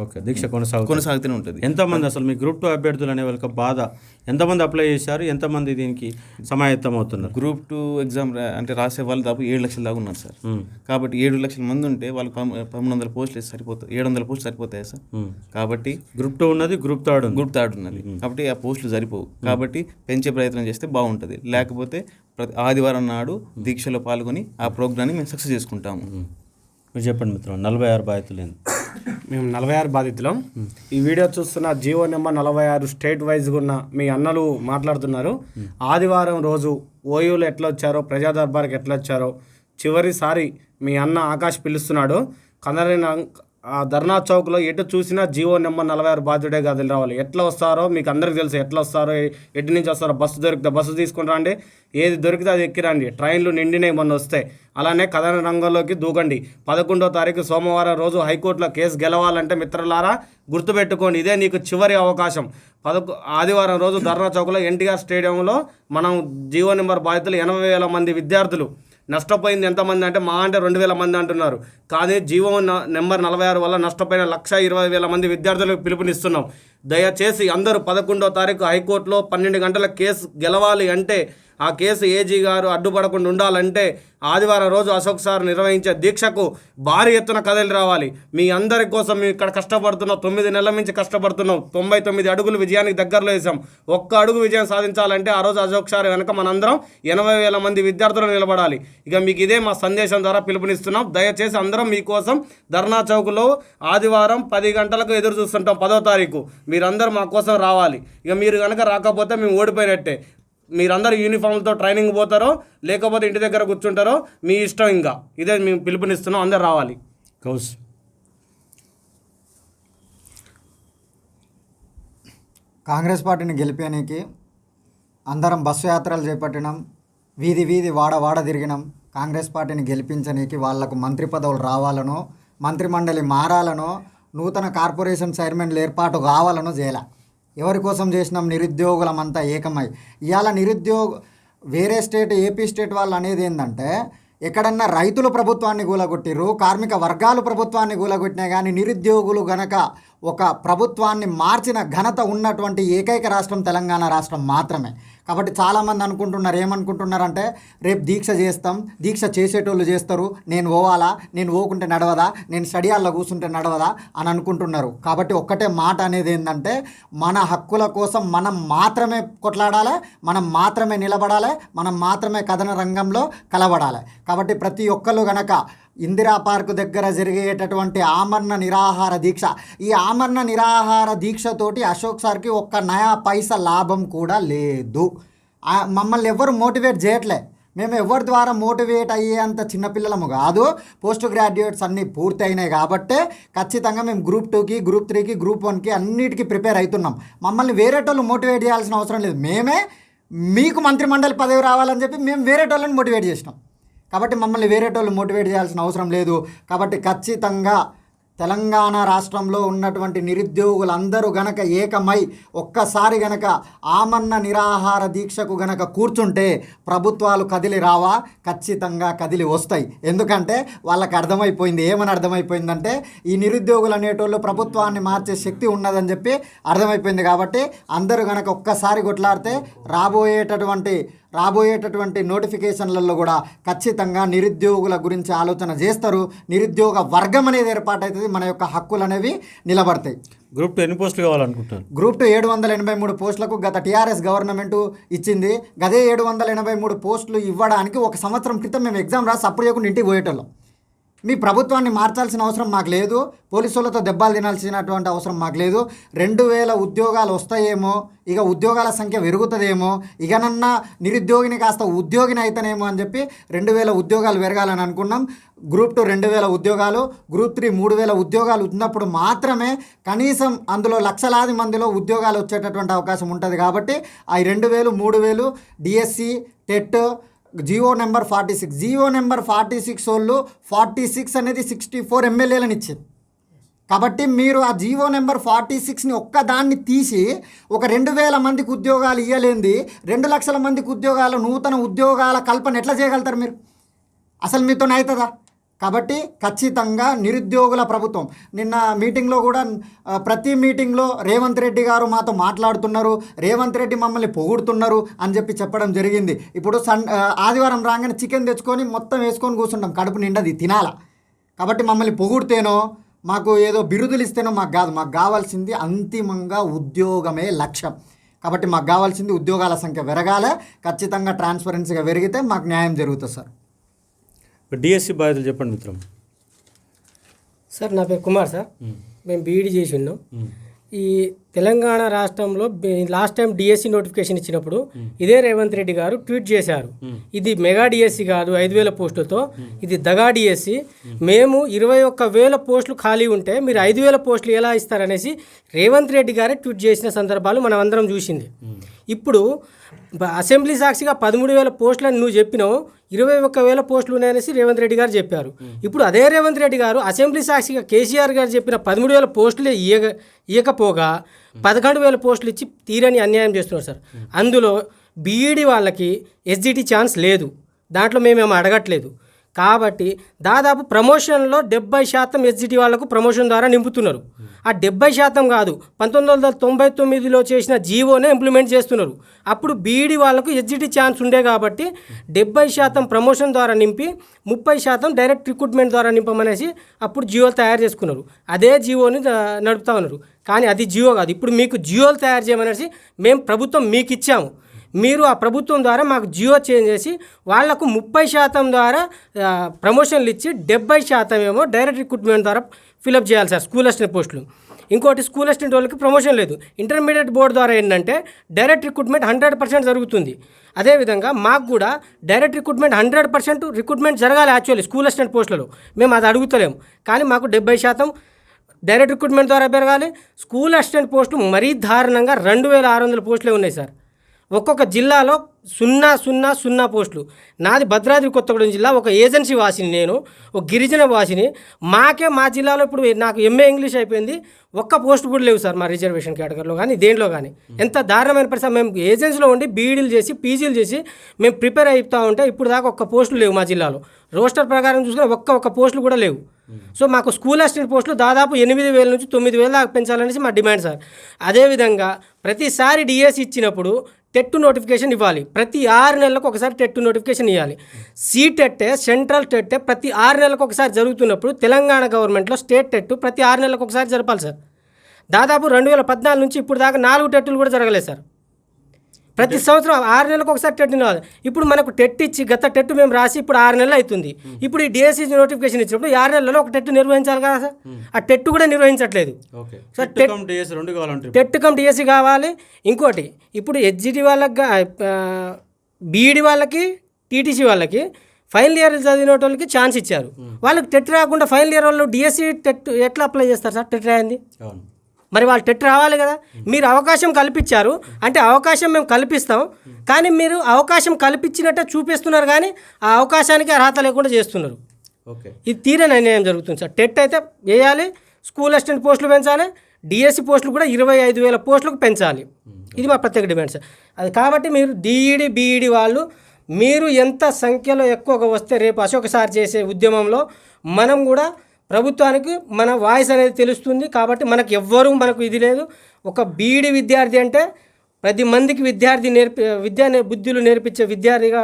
ఓకే దీక్ష కొనసాగుతుంది. కొనసాగుతూనే ఉంటుంది. ఎంతమంది అసలు మీ గ్రూప్ టూ అభ్యర్థులు అనే వాళ్ళకి బాధ? ఎంతమంది అప్లై చేశారు? ఎంతమంది దీనికి సమాయత్తం అవుతున్నారు? గ్రూప్ టూ ఎగ్జామ్ అంటే రాసే వాళ్ళు దాదాపు ఏడు లక్షల దాకా ఉన్నారు సార్. కాబట్టి ఏడు లక్షల మంది ఉంటే వాళ్ళకి పదమూ- పదమూడు వందల పోస్టులు సరిపోతాయి ఏడు వందల పోస్టులు సరిపోతాయి సార్. కాబట్టి గ్రూప్ టూ ఉన్నది గ్రూప్ థర్డ్ గ్రూప్ థర్డ్ ఉన్నది. కాబట్టి ఆ పోస్టులు సరిపోవు. కాబట్టి పెంచే ప్రయత్నం చేస్తే బాగుంటుంది. లేకపోతే ప్రతి ఆదివారం నాడు దీక్షలో పాల్గొని ఆ ప్రోగ్రాన్ని మేము సక్సెస్ చేసుకుంటాము. మీరు చెప్పండి మిత్రం నలభై ఆరు బాధితులు మేము నలభై ఆరు బాధితులం. ఈ వీడియో చూస్తున్న జియో నెంబర్ నలభై ఆరు స్టేట్ వైజ్గా ఉన్న మీ అన్నలు మాట్లాడుతున్నారు. ఆదివారం రోజు ఓయూలు ఎట్లా వచ్చారో ప్రజా దర్బార్కి ఎట్లా వచ్చారో చివరిసారి మీ అన్న ఆకాష్ పిలుస్తున్నాడు. కనరైన ఆ ధర్నా చౌక్లో ఎటు చూసినా జీవో నెంబర్ నలభై ఆరు బాధ్యుడే కదిలి రావాలి. ఎట్లా వస్తారో మీకు అందరికి తెలుసు. ఎట్లా వస్తారో ఎటు నుంచి వస్తారో బస్సు దొరికితే బస్సు తీసుకుని రండి. ఏది దొరికితే అది ఎక్కిరండి ట్రైన్లు నిండినాయి మొన్న వస్తాయి అలానే కథన రంగంలోకి దూకండి. పదకొండో తారీఖు సోమవారం రోజు హైకోర్టులో కేసు గెలవాలంటే మిత్రులారా గుర్తుపెట్టుకోండి. ఇదే నీకు చివరి అవకాశం. పదకొ ఆదివారం రోజు ధర్నా చౌక్లో ఎన్టీఆర్ స్టేడియంలో మనం జీవో నెంబర్ బాధితులు ఎనభై వేల మంది విద్యార్థులు నష్టపోయింది ఎంతమంది అంటే మా అంటే రెండు వేల మంది అంటున్నారు. కానీ జీవో నెంబర్ నలభై ఆరు వల్ల నష్టపోయిన లక్ష ఇరవై వేల మంది విద్యార్థులకు పిలుపునిస్తున్నాం. దయచేసి అందరూ పదకొండో తారీఖు హైకోర్టులో పన్నెండు గంటల కేసు గెలవాలి అంటే ఆ కేసు ఏజీ గారు అడ్డుపడకుండా ఉండాలంటే ఆదివారం రోజు అశోక్ సార్ నిర్వహించే దీక్షకు భారీ ఎత్తున కదలి రావాలి. మీ అందరి కోసం మేము ఇక్కడ కష్టపడుతున్నాం. తొమ్మిది నెలల నుంచి కష్టపడుతున్నాం. తొంభై తొమ్మిది అడుగులు విజయానికి దగ్గరలో వేసాం ఒక్క అడుగు విజయం సాధించాలంటే ఆ రోజు అశోక్ సార్ వెనక మనందరం ఎనభై వేల మంది విద్యార్థులు నిలబడాలి. ఇక మీకు ఇదే మా సందేశం ద్వారా పిలుపునిస్తున్నాం. దయచేసి అందరం మీకోసం ధర్నా చౌక్లో ఆదివారం పది గంటలకు ఎదురు చూస్తుంటాం పదో తారీఖు. మీరందరూ మా కోసం రావాలి. ఇక మీరు కనుక రాకపోతే మేము ఓడిపోయినట్టే. మీరందరూ యూనిఫామ్లతో ట్రైనింగ్ పోతారో లేకపోతే ఇంటి దగ్గర కూర్చుంటారో మీ ఇష్టం ఇంకా. ఇదే మేము పిలుపునిస్తున్నాం అందరు రావాలి. కౌస్ కాంగ్రెస్ పార్టీని గెలిపేయడానికి అందరం బస్సు యాత్రలు చేపట్టినాం వీధి వీధి వాడ వాడ తిరిగినాం. కాంగ్రెస్ పార్టీని గెలిపించనీకి వాళ్ళకు మంత్రి పదవులు రావాలనో మంత్రిమండలి మారాలనో నూతన కార్పొరేషన్ చైర్మన్లు ఏర్పాటు కావాలనో చేయాల. ఎవరి కోసం చేసినాం నిరుద్యోగులమంతా ఏకమై. ఇవాళ నిరుద్యోగ వేరే స్టేట్ ఏపీ స్టేట్ వాళ్ళు అనేది ఏంటంటే ఎక్కడన్నా రైతులు ప్రభుత్వాన్ని కూలగొట్టిర్రు కార్మిక వర్గాలు ప్రభుత్వాన్ని కూలగొట్టినా కానీ నిరుద్యోగులు గనక ఒక ప్రభుత్వాన్ని మార్చిన ఘనత ఉన్నటువంటి ఏకైక రాష్ట్రం తెలంగాణ రాష్ట్రం మాత్రమే. కాబట్టి చాలామంది అనుకుంటున్నారు ఏమనుకుంటున్నారంటే రేపు దీక్ష చేస్తాం దీక్ష చేసేటోళ్ళు చేస్తారు నేను పోవాలా నేను పోకుంటే నడవదా నేను స్టడియాల్లో కూర్చుంటే నడవదా అని అనుకుంటున్నారు. కాబట్టి ఒక్కటే మాట అనేది ఏంటంటే మన హక్కుల కోసం మనం మాత్రమే కొట్లాడాలి మనం మాత్రమే నిలబడాలి మనం మాత్రమే కథన రంగంలో కలబడాలి. కాబట్టి ప్రతి ఒక్కరు గనక ఇందిరా పార్క్ దగ్గర జరిగేటటువంటి ఆమరణ నిరాహార దీక్ష. ఈ ఆమరణ నిరాహార దీక్షతోటి అశోక్ సార్కి ఒక్క నయా పైస లాభం కూడా లేదు. మమ్మల్ని ఎవరు మోటివేట్ చేయట్లే. మేము ఎవరి ద్వారా మోటివేట్ అయ్యేంత చిన్నపిల్లలము కాదు. పోస్ట్ గ్రాడ్యుయేట్స్ అన్నీ పూర్తి అయినాయి కాబట్టే ఖచ్చితంగా మేము గ్రూప్ టూకి గ్రూప్ త్రీకి గ్రూప్ వన్కి అన్నిటికీ ప్రిపేర్ అవుతున్నాం మమ్మల్ని వేరేటోళ్ళు మోటివేట్ చేయాల్సిన అవసరం లేదు. మేమే మీకు మంత్రిమండలి పదవి రావాలని చెప్పి మేము వేరేటోళ్ళని మోటివేట్ చేసినాం. కాబట్టి మమ్మల్ని వేరేటోళ్ళు మోటివేట్ చేయాల్సిన అవసరం లేదు. కాబట్టి ఖచ్చితంగా తెలంగాణ రాష్ట్రంలో ఉన్నటువంటి నిరుద్యోగులందరూ గనక ఏకమై ఒక్కసారి గనక ఆమన్న నిరాహార దీక్షకు గనక కూర్చుంటే ప్రభుత్వాలు కదిలి రావా? ఖచ్చితంగా కదిలి వస్తాయి. ఎందుకంటే వాళ్ళకి అర్థమైపోయింది. ఏమని అర్థమైపోయిందంటే ఈ నిరుద్యోగులు అనేటోళ్ళు ప్రభుత్వాన్ని మార్చే శక్తి ఉన్నదని చెప్పి అర్థమైపోయింది కాబట్టి అందరూ గనక ఒక్కసారి కొట్లాడితే రాబోయేటటువంటి రాబోయేటటువంటి నోటిఫికేషన్లలో కూడా ఖచ్చితంగా నిరుద్యోగుల గురించి ఆలోచన చేస్తారు. నిరుద్యోగ వర్గం అనేది ఏర్పాటవుతుంది మన యొక్క హక్కులు అనేవి నిలబడతాయి. గ్రూప్ టూ ఎన్ని పోస్టులు కావాలనుకుంటారు గ్రూప్ టూ ఏడు వందల ఎనభై మూడు పోస్టులకు గత టీఆర్ఎస్ గవర్నమెంట్ ఇచ్చింది. గదే ఏడు వందల ఎనభై మూడు పోస్టులు ఇవ్వడానికి ఒక సంవత్సరం క్రితం మేము ఎగ్జామ్ రాసి అప్పుడు చేయకుండా ఇంటికి పోయేటోళ్ళం. మీ ప్రభుత్వాన్ని మార్చాల్సిన అవసరం మాకు లేదు. పోలీసులతో దెబ్బలు తినాల్సినటువంటి అవసరం మాకు లేదు. రెండు వేల ఉద్యోగాలు వస్తాయేమో ఇక ఉద్యోగాల సంఖ్య పెరుగుతుందేమో ఇకనన్నా నిరుద్యోగిని కాస్త ఉద్యోగిని అయితేనేమో అని చెప్పి రెండు వేల ఉద్యోగాలు పెరగాలని అనుకున్నాం. గ్రూప్ టూ రెండు వేల ఉద్యోగాలు గ్రూప్ త్రీ మూడు వేల ఉద్యోగాలు ఉన్నప్పుడు మాత్రమే కనీసం అందులో లక్షలాది మందిలో ఉద్యోగాలు వచ్చేటటువంటి అవకాశం ఉంటుంది కాబట్టి ఆ రెండు వేలు మూడు వేలు DSC TET GO number forty six. GO number forty six వాళ్ళు ఫార్టీ సిక్స్ అనేది సిక్స్టీ ఫోర్ ఎమ్మెల్యేలను ఇచ్చింది కాబట్టి మీరు ఆ జీవో నెంబర్ ఫార్టీ సిక్స్ని ఒక్కదాన్ని తీసి ఒక రెండు వేల మందికి ఉద్యోగాలు ఇవ్వలేంది రెండు లక్షల మందికి ఉద్యోగాలు నూతన ఉద్యోగాల కల్పన ఎట్లా చేయగలుగుతారు మీరు? అసలు మీతో అవుతుందా కాబట్టి ఖచ్చితంగా నిరుద్యోగుల ప్రభుత్వం. నిన్న మీటింగ్లో కూడా ప్రతి మీటింగ్లో రేవంత్ రెడ్డి గారు మాతో మాట్లాడుతున్నారు. రేవంత్ రెడ్డి మమ్మల్ని పొగుడుతున్నారు అని చెప్పి చెప్పడం జరిగింది. ఇప్పుడు సన్ ఆదివారం రాగానే చికెన్ తెచ్చుకొని మొత్తం వేసుకొని కూర్చుంటాం. కడుపు నిండది తినాల. కాబట్టి మమ్మల్ని పొగుడితేనో మాకు ఏదో బిరుదులు ఇస్తేనో మాకు కాదు. మాకు కావాల్సింది అంతిమంగా ఉద్యోగమే లక్ష్యం. కాబట్టి మాకు కావాల్సింది ఉద్యోగాల సంఖ్య పెరగాలి. ఖచ్చితంగా ట్రాన్స్పరెన్సీగా పెరిగితే మాకు న్యాయం జరుగుతుంది సార్. డిఎస్సి బాధ్యతలు చెప్పండి మిత్రం. సార్ నా పేరు కుమార్ సార్. మేము బీఈడి చేసి ఉన్నాం ఈ తెలంగాణ రాష్ట్రంలో లాస్ట్ టైం డిఎస్సి నోటిఫికేషన్ ఇచ్చినప్పుడు ఇదే రేవంత్ రెడ్డి గారు ట్వీట్ చేశారు. ఇది మెగా డిఎస్సి కాదు ఐదు వేల పోస్టులతో. ఇది దగా డిఎస్సి మేము ఇరవై ఒక్క వేల పోస్టులు ఖాళీ ఉంటే మీరు ఐదు వేల పోస్టులు ఎలా ఇస్తారనేసి రేవంత్ రెడ్డి గారే ట్వీట్ చేసిన సందర్భాలు మనం అందరం చూసింది ఇప్పుడు అసెంబ్లీ సాక్షిగా పదమూడు వేల పోస్టులని నువ్వు చెప్పినావు ఇరవై ఒక్క వేల పోస్టులు ఉన్నాయనేసి రేవంత్ రెడ్డి గారు చెప్పారు. ఇప్పుడు అదే రేవంత్ రెడ్డి గారు అసెంబ్లీ సాక్షిగా కేసీఆర్ గారు చెప్పిన పదమూడు వేల పోస్టులే ఇయ్యక ఇయ్యకపోగా పదకొండు వేల పోస్టులు ఇచ్చి తీరని అన్యాయం చేస్తున్నారు సార్. అందులో బీఈడి వాళ్ళకి ఎస్జిటి ఛాన్స్ లేదు. దాంట్లో మేమేమో అడగట్లేదు. కాబట్టి దాదాపు ప్రమోషన్లో డెబ్బై శాతం ఎస్జిటి వాళ్ళకు ప్రమోషన్ ద్వారా నింపుతున్నారు. ఆ డెబ్బై శాతం కాదు పంతొమ్మిది వందల తొంభై తొమ్మిదిలో చేసిన జీవోనే ఇంప్లిమెంట్ చేస్తున్నారు. అప్పుడు బీఈడి వాళ్ళకు ఎస్జిటి ఛాన్స్ ఉండే కాబట్టి డెబ్బై శాతం ప్రమోషన్ ద్వారా నింపి ముప్పై శాతం డైరెక్ట్ రిక్రూట్మెంట్ ద్వారా నింపమనేసి అప్పుడు జియోలు తయారు చేసుకున్నారు. అదే జియోని నడుపుతా ఉన్నారు. కానీ అది జియో కాదు. ఇప్పుడు మీకు జియోలు తయారు చేయమనేసి మేము ప్రభుత్వం మీకు ఇచ్చాము మీరు ఆ ప్రభుత్వం ద్వారా మాకు జియో చేంజ్ చేసి వాళ్ళకు ముప్పై శాతం ద్వారా ప్రమోషన్లు ఇచ్చి డెబ్బై శాతం ఏమో డైరెక్ట్ రిక్రూట్మెంట్ ద్వారా ఫిలప్ చేయాలి సార్ స్కూల్ అసిస్టెంట్ పోస్టులు. ఇంకోటి స్కూల్ అసిస్టెంట్ వాళ్ళకి ప్రమోషన్ లేదు. ఇంటర్మీడియట్ బోర్డు ద్వారా ఏంటంటే డైరెక్ట్ రిక్రూట్మెంట్ హండ్రెడ్ పర్సెంట్ జరుగుతుంది. అదేవిధంగా మాకు కూడా direct recruitment hundred percent recruitment జరగాలి యాక్చువల్లీ స్కూల్ అసిస్టెంట్ పోస్టులలో. మేము అది అడుగుతలేము. కానీ మాకు డెబ్బై శాతం డైరెక్ట్ రిక్రూట్మెంట్ ద్వారా పెరగాలి. స్కూల్ అసిస్టెంట్ పోస్టులు మరీ దారుణంగా రెండు వేల ఆరు వందల పోస్టులే ఉన్నాయి సార్. ఒక్కొక్క జిల్లాలో సున్నా సున్నా సున్నా పోస్టులు. నాది భద్రాద్రి కొత్తగూడెం జిల్లా. ఒక ఏజెన్సీ వాసిని నేను ఒక గిరిజన వాసిని. మాకే మా జిల్లాలో ఇప్పుడు నాకు ఎంఏ ఇంగ్లీష్ అయిపోయింది. ఒక్క పోస్ట్ కూడా లేవు సార్ మా రిజర్వేషన్ కేటగిరీలో కానీ దేంట్లో కానీ. ఎంత దారుణమైన పరిస్థితి. మేము ఏజెన్సీలో ఉండి బీఈడీలు చేసి పీజీలు చేసి మేము ప్రిపేర్ అవుతూ ఉంటే ఇప్పుడు దాకా ఒక్క పోస్టులు లేవు మా జిల్లాలో. రోస్టర్ ప్రకారం చూసుకుని ఒక్క ఒక్క పోస్టులు కూడా లేవు. సో మాకు స్కూల్ అసిస్టెంట్ పోస్టులు దాదాపు ఎనిమిది వేల నుంచి తొమ్మిది వేల దాకా పెంచాలనేసి మా డిమాండ్ సార్. అదేవిధంగా ప్రతిసారి డిఎస్ ఇచ్చినప్పుడు టెట్ నోటిఫికేషన్ ఇవ్వాలి. ప్రతి ఆరు నెలలకు ఒకసారి టెట్ నోటిఫికేషన్ ఇవ్వాలి సీటెట్టే సెంట్రల్ టెట్టే ప్రతి ఆరు నెలలకు ఒకసారి జరుగుతున్నప్పుడు తెలంగాణ గవర్నమెంట్లో స్టేట్ టెట్ ప్రతి ఆరు నెలలకు ఒకసారి జరపాలి సార్. దాదాపు రెండు వేల పద్నాలుగు నుంచి ఇప్పుడు దాకా నాలుగు టెట్టులు కూడా జరగలేదు సార్. ప్రతి సంవత్సరం ఆరు నెలలకు ఒకసారి టెట్ ఇవ్వాలి ఇప్పుడు మనకు టెట్ ఇచ్చి గత టెట్ మేము రాసి ఇప్పుడు ఆరు నెలలు అవుతుంది. ఇప్పుడు ఈ డిఎస్సి నోటిఫికేషన్ ఇచ్చినప్పుడు ఆరు నెలలలో ఒక టెట్ నిర్వహించాలి కదా సార్? ఆ టెట్ కూడా నిర్వహించట్లేదు. Sir, TET cum cum DSC కావాలి. ఇంకోటి ఇప్పుడు హెచ్జిటి వాళ్ళకి బీఈడి వాళ్ళకి టీటీసీ వాళ్ళకి ఫైనల్ ఇయర్ చదివిన వాళ్ళకి ఛాన్స్ ఇచ్చారు. వాళ్ళకి టెట్ రాకుండా ఫైనల్ ఇయర్ వాళ్ళు డిఎస్సి టెట్ ఎట్లా అప్లై చేస్తారు సార్? టెట్ రాయింది మరి వాళ్ళు టెట్ రావాలి కదా? మీరు అవకాశం కల్పించారు. అంటే అవకాశం మేము కల్పిస్తాం. కానీ మీరు అవకాశం కల్పించినట్టే చూపిస్తున్నారు కానీ ఆ అవకాశానికి అర్హత లేకుండా చేస్తున్నారు. ఓకే. ఇది తీరే నిర్ణయం జరుగుతుంది సార్. టెట్ అయితే వేయాలి స్కూల్ అసిస్టెంట్ పోస్టులు పెంచాలి డిఎస్సి పోస్టులు కూడా ఇరవై ఐదు వేల పోస్టులకు పెంచాలి. ఇది మా ప్రత్యేక డిమాండ్ సార్. అది కాబట్టి మీరు డిఈడి బీఈడి వాళ్ళు మీరు ఎంత సంఖ్యలో ఎక్కువగా వస్తే రేపు అశోక్ సార్ చేసే ఉద్యమంలో మనం కూడా ప్రభుత్వానికి మన వాయిస్ అనేది తెలుస్తుంది కాబట్టి మనకు ఎవ్వరూ మనకు ఇది లేదు. ఒక బీఈడి విద్యార్థి అంటే ప్రతి మందికి విద్యార్థి నేర్పి విద్యా బుద్ధులు నేర్పించే విద్యార్థిగా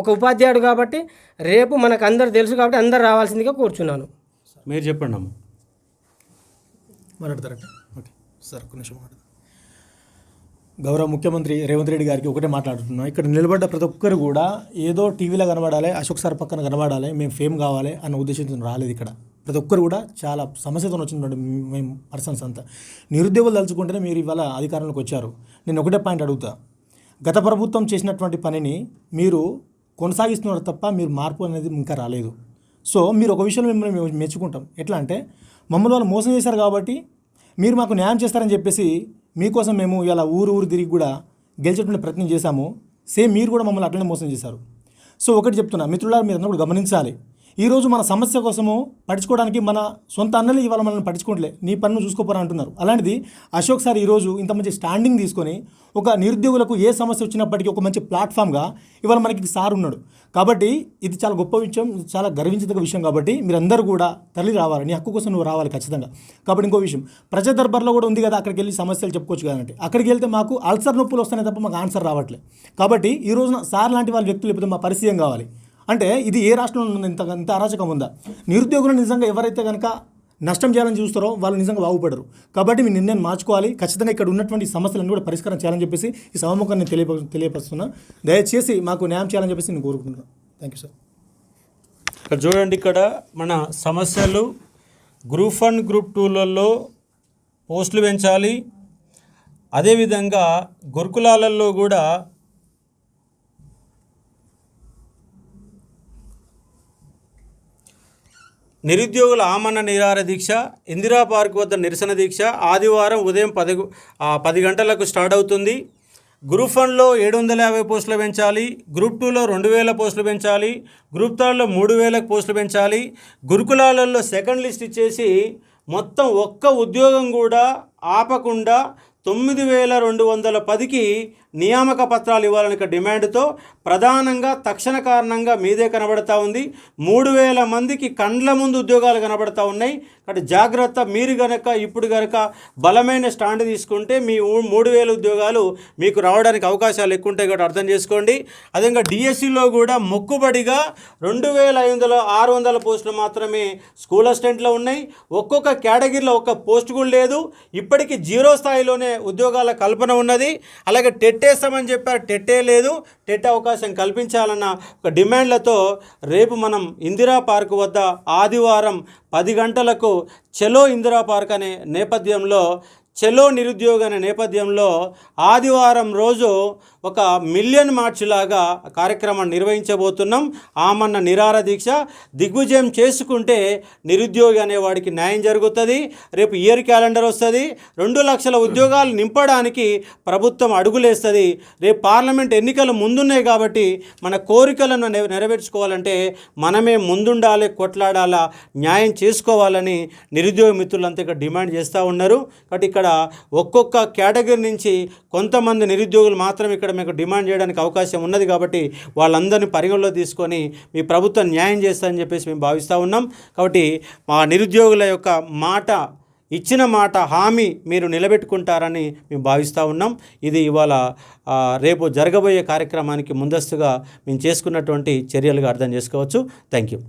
ఒక ఉపాధ్యాయుడు కాబట్టి రేపు మనకు అందరు తెలుసు కాబట్టి అందరు రావాల్సిందిగా కోరుచున్నాను. మీరు చెప్పండి అమ్మ. మాట్లాడతారంట ఓకే. సార్ నిమిషం గౌరవ ముఖ్యమంత్రి రేవంత్ రెడ్డి గారికి ఒకటే మాట్లాడుతున్నాం. ఇక్కడ నిలబడ్డ ప్రతి ఒక్కరు కూడా ఏదో టీవీలో కనబడాలి అశోక్ సార్ పక్కన కనబడాలి మేము ఫేమ్ కావాలి అన్న ఉద్దేశంతో రాలేదు ఇక్కడ. ప్రతి ఒక్కరు కూడా చాలా సమస్యతో వచ్చినటువంటి మేము పర్సన్స్ అంతా. నిరుద్యోగులు తలుచుకుంటేనే మీరు ఇవాళ అధికారంలోకి వచ్చారు. నేను ఒకటే పాయింట్ అడుగుతా. గత ప్రభుత్వం చేసినటువంటి పనిని మీరు కొనసాగిస్తున్నారు తప్ప మీరు మార్పు అనేది ఇంకా రాలేదు. సో మీరు ఒక విషయంలో మిమ్మల్ని మేము మెచ్చుకుంటాం. ఎట్లా అంటే మమ్మల్ని వాళ్ళు మోసం చేశారు కాబట్టి మీరు మాకు న్యాయం చేస్తారని చెప్పేసి మీకోసం మేము ఇలా ఊరు ఊరు తిరిగి కూడా గెలిచేటువంటి ప్రయత్నం చేశాము. సేమ్ మీరు కూడా మమ్మల్ని అట్లనే మోసం చేశారు. సో ఒకటి చెప్తున్నా. మిత్రులారు మీరు అందరూ కూడా గమనించాలి. ఈరోజు మన సమస్య కోసము పట్టించుకోవడానికి మన సొంత అన్నలు ఇవాళ మనల్ని పట్టించుకోవట్లే నీ పన్ను చూసుకోపోరా అంటున్నారు అలాంటిది అశోక్ సార్ ఈరోజు ఇంత మంచి స్టాండింగ్ తీసుకొని ఒక నిరుద్యోగులకు ఏ సమస్య వచ్చినప్పటికీ ఒక మంచి ప్లాట్ఫామ్గా ఇవాళ మనకి సార్ ఉన్నాడు. కాబట్టి ఇది చాలా గొప్ప విషయం చాలా గర్వించదగ్గ విషయం కాబట్టి మీరందరూ కూడా తల్లి రావాలి. నీ హక్కు కోసం నువ్వు రావాలి ఖచ్చితంగా. కాబట్టి ఇంకో విషయం ప్రజా దర్బార్లో కూడా ఉంది కదా అక్కడికి వెళ్ళి సమస్యలు చెప్పుకోవచ్చు కదంటే అక్కడికి వెళ్తే మాకు అల్సర్ నొప్పులు వస్తున్నాయి తప్ప మాకు ఆన్సర్ రావట్లేదు కాబట్టి ఈ రోజున సార్ లాంటి వాళ్ళ వ్యక్తులు లేకపోతే మా పరిచయం కావాలి. అంటే ఇది ఏ రాష్ట్రంలో ఉంది ఇంత ఇంత అరాచకం ఉందా? నిరుద్యోగులు నిజంగా ఎవరైతే కనుక నష్టం చేయాలని చూస్తారో వాళ్ళు నిజంగా బాగుపడరు. కాబట్టి మీ నిర్ణయం మార్చుకోవాలి. ఖచ్చితంగా ఇక్కడ ఉన్నటువంటి సమస్యలను కూడా పరిష్కారం చేయాలని చెప్పేసి ఈ సభముఖం నేను తెలియప తెలియపరుస్తున్నా. దయచేసి మాకు న్యాయం చేయాలని చెప్పేసి నేను కోరుకుంటున్నాను థ్యాంక్ యూ సార్ ఇక్కడ చూడండి ఇక్కడ మన సమస్యలు గ్రూప్ వన్ గ్రూప్ టూలలో పోస్టులు పెంచాలి. అదేవిధంగా గురుకులాలలో కూడా నిరుద్యోగుల ఆమరణ నిరార దీక్ష ఇందిరా పార్క్ వద్ద నిరసన దీక్ష ఆదివారం ఉదయం పది పది గంటలకు స్టార్ట్ అవుతుంది. గ్రూప్ వన్లో ఏడు వందల యాభై పోస్టులు పెంచాలి గ్రూప్ టూలో రెండు వేల పోస్టులు పెంచాలి గ్రూప్ థర్డ్లో మూడు వేలకు పోస్టులు పెంచాలి. గురుకులాలలో సెకండ్ లిస్ట్ ఇచ్చేసి మొత్తం ఒక్క ఉద్యోగం కూడా ఆపకుండా తొమ్మిది వేల రెండు వందల పదికి నియామక పత్రాలు ఇవ్వాలనే డిమాండ్తో ప్రధానంగా తక్షణ కారణంగా మీదే కనబడతా ఉంది. మూడు వేల మందికి కండ్ల ముందు ఉద్యోగాలు కనబడతా ఉన్నాయి. కాబట్టి జాగ్రత్త మీరు గనక ఇప్పుడు గనక బలమైన స్టాండ్ తీసుకుంటే మీ మూడు వేల ఉద్యోగాలు మీకు రావడానికి అవకాశాలు ఎక్కువ ఉంటాయి కాబట్టి అర్థం చేసుకోండి. అదేవిధంగా డిఎస్సిలో కూడా మొక్కుబడిగా రెండు వేల ఐదు వందల ఆరు వందల పోస్టులు మాత్రమే స్కూల్ అసిస్టెంట్లో ఉన్నాయి. ఒక్కొక్క కేటగిరీలో ఒక్క పోస్ట్ కూడా లేదు. ఇప్పటికీ జీరో స్థాయిలోనే ఉద్యోగాల కల్పన ఉన్నది. అలాగే టెట్ టెట్టేస్తామని చెప్పారు. టెట్టే లేదు. టెట్ అవకాశం కల్పించాలన్న ఒక డిమాండ్లతో రేపు మనం ఇందిరా పార్క్ వద్ద ఆదివారం పది గంటలకు చెలో ఇందిరా పార్క్ అనే నేపథ్యంలో చెలో నిరుద్యోగ అనే నేపథ్యంలో ఆదివారం రోజు ఒక మిలియన్ మార్చ్ లాగా కార్యక్రమాన్ని నిర్వహించబోతున్నాం. ఆమన్న నిరార దీక్ష దిగ్విజయం చేసుకుంటే నిరుద్యోగి అనేవాడికి న్యాయం జరుగుతుంది. రేపు ఇయర్ క్యాలెండర్ వస్తుంది. రెండు లక్షల ఉద్యోగాలు నింపడానికి ప్రభుత్వం అడుగులేస్తుంది. రేపు పార్లమెంట్ ఎన్నికలు ముందున్నాయి కాబట్టి మన కోరికలను నెరవేర్చుకోవాలంటే మనమే ముందుండాలి కొట్లాడాలా న్యాయం చేసుకోవాలని నిరుద్యోగ మిత్రులంతా ఇక్కడ డిమాండ్ చేస్తూ ఉన్నారు. కాబట్టి ఇక్కడ ఒక్కొక్క కేటగిరీ నుంచి కొంతమంది నిరుద్యోగులు మాత్రం ఇక్కడ ఇక్కడ మీకు డిమాండ్ చేయడానికి అవకాశం ఉన్నది కాబట్టి వాళ్ళందరినీ పరిగణలో తీసుకొని మీ ప్రభుత్వం న్యాయం చేస్తారని చెప్పేసి మేము భావిస్తూ ఉన్నాం. కాబట్టి మా నిరుద్యోగుల యొక్క మాట ఇచ్చిన మాట హామీ మీరు నిలబెట్టుకుంటారని మేము భావిస్తూ ఉన్నాం. ఇది ఇవాళ రేపు జరగబోయే కార్యక్రమానికి ముందస్తుగా మేము చేసుకున్నటువంటి చర్యలుగా అర్థం చేసుకోవచ్చు. Thank you.